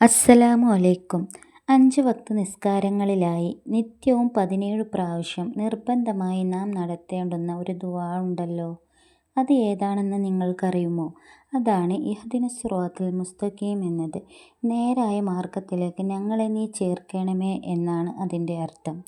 അസ്സലാമു അലൈക്കും. അഞ്ച് വക്ത നിസ്കാരങ്ങളിലായി നിത്യവും പതിനേഴ് പ്രാവശ്യം നിർബന്ധമായി നാം നടത്തേണ്ടുന്ന ഒരു ദുവാ ഉണ്ടല്ലോ. അത് ഏതാണെന്ന് നിങ്ങൾക്കറിയുമോ? അതാണ് ഇഹദിന സിറാത്തുൽ മുസ്തഖീം എന്നത്. നേരായ മാർഗത്തിലേക്ക് ഞങ്ങളെ നീ ചേർക്കണമേ എന്നാണ് അതിന്റെ അർത്ഥം.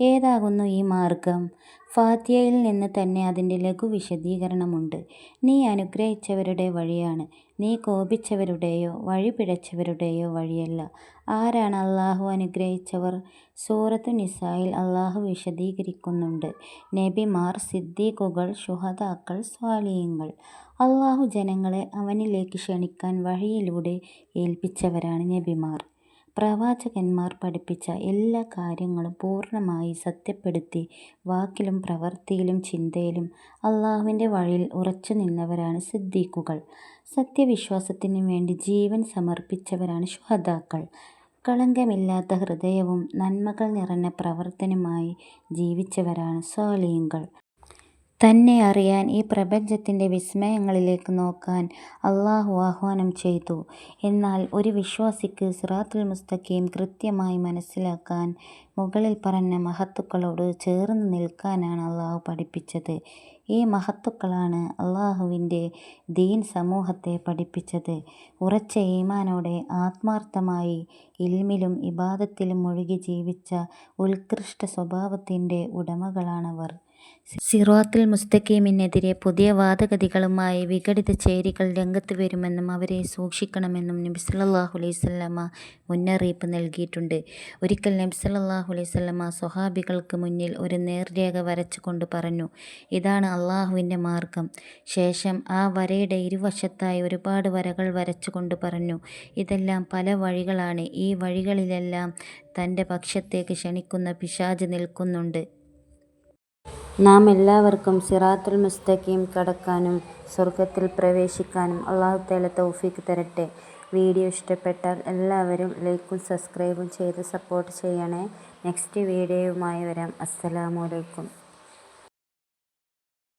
ഏതാകുന്നു ഈ മാർഗം ഫാത്യയിൽ നിന്ന് തന്നെ അതിന്റെ ലഘു വിശദീകരണമുണ്ട് നീ അനുഗ്രഹിച്ചവരുടെ വഴിയാണ്. നീ കോപിച്ചവരുടെയോ വഴി പിഴച്ചവരുടെയോ വഴിയല്ല. ആരാണ് അള്ളാഹു അനുഗ്രഹിച്ചവർ? സൂറത്തു നിസായിൽ അള്ളാഹു വിശദീകരിക്കുന്നുണ്ട്. നബിമാർ സിദ്ദീഖുകൾ ശുഹദാക്കൾ സ്വാലിയങ്ങൾ അള്ളാഹു ജനങ്ങളെ അവനിലേക്ക് ക്ഷണിക്കാൻ വഴിയിലൂടെ ഏൽപ്പിച്ചവരാണ് നബിമാർ. പ്രവാചകന്മാർ പഠിപ്പിച്ച എല്ലാ കാര്യങ്ങളും പൂർണമായി സത്യപ്പെടുത്തി വാക്കിലും പ്രവൃത്തിയിലും ചിന്തയിലും അള്ളാഹുവിന്റെ വഴിയിൽ ഉറച്ചു നിന്നവരാണ് സിദ്ദീഖുകൾ. സത്യവിശ്വാസത്തിനു വേണ്ടി ജീവൻ സമർപ്പിച്ചവരാണ് ശുഹദാക്കൾ. കളങ്കമില്ലാത്ത ഹൃദയവും നന്മകൾ നിറഞ്ഞ പ്രവർത്തനമായി ജീവിച്ചവരാണ് സ്വാലിഹീങ്ങൾ തന്നെ അറിയാൻ ഈ പ്രപഞ്ചത്തിന്റെ വിസ്മയങ്ങളിലേക്ക് നോക്കാൻ അള്ളാഹു ആഹ്വാനം ചെയ്തു. എന്നാൽ ഒരു വിശ്വാസിക്ക് സിറാത്തുൽ മുസ്തഖീം കൃത്യമായി മനസ്സിലാക്കാൻ മുകളിൽ പറഞ്ഞ മഹത്തുക്കളോട് ചേർന്ന് നിൽക്കാനാണ് അള്ളാഹു പഠിപ്പിച്ചത്. ഈ മഹത്തുക്കളാണ് അള്ളാഹുവിന്റെ ദീൻ സമൂഹത്തെ പഠിപ്പിച്ചത്. ഉറച്ച ഈമാനോടെ ആത്മാർത്ഥമായി ഇൽമിലും ഇബാദത്തിലും മുഴുകി ജീവിച്ച ഉത്കൃഷ്ട സ്വഭാവത്തിന്റെ ഉടമകളാണവർ. സിറാത്തുൽ മുസ്തഖീമിനെതിരെ പുതിയ വാദഗതികളുമായി വിഘടിത ചേരികൾ രംഗത്ത് വരുമെന്നും അവരെ സൂക്ഷിക്കണമെന്നും നബി സല്ലല്ലാഹു അലൈഹി മുന്നറിയിപ്പ് നൽകിയിട്ടുണ്ട്. ഒരിക്കൽ നബി സല്ലല്ലാഹു അലൈഹി സ്വഹാബികൾക്ക് മുന്നിൽ ഒരു നേർരേഖ വരച്ചുകൊണ്ട് പറഞ്ഞു ഇതാണ് അള്ളാഹുവിന്റെ മാർഗം. ശേഷം ആ വരയുടെ ഇരുവശത്തായി ഒരുപാട് വരകൾ വരച്ചുകൊണ്ട് പറഞ്ഞു ഇതെല്ലാം പല വഴികളാണ്. ഈ വഴികളിലെല്ലാം തന്റെ പക്ഷത്തേക്ക് ക്ഷണിക്കുന്ന പിശാജ് നിൽക്കുന്നുണ്ട്. നാം എല്ലാവർക്കും സിറാത്തുൽ മുസ്തഖീം കടക്കാനും സ്വർഗത്തിൽ പ്രവേശിക്കാനും അള്ളാഹു തആല തൗഫീഖ് തരട്ടെ. വീഡിയോ ഇഷ്ടപ്പെട്ടാൽ എല്ലാവരും ലൈക്കും സബ്സ്ക്രൈബും ചെയ്ത് സപ്പോർട്ട് ചെയ്യണേ. നെക്സ്റ്റ് വീഡിയോയുമായി വരാം. അസ്സലാമു അലൈക്കും.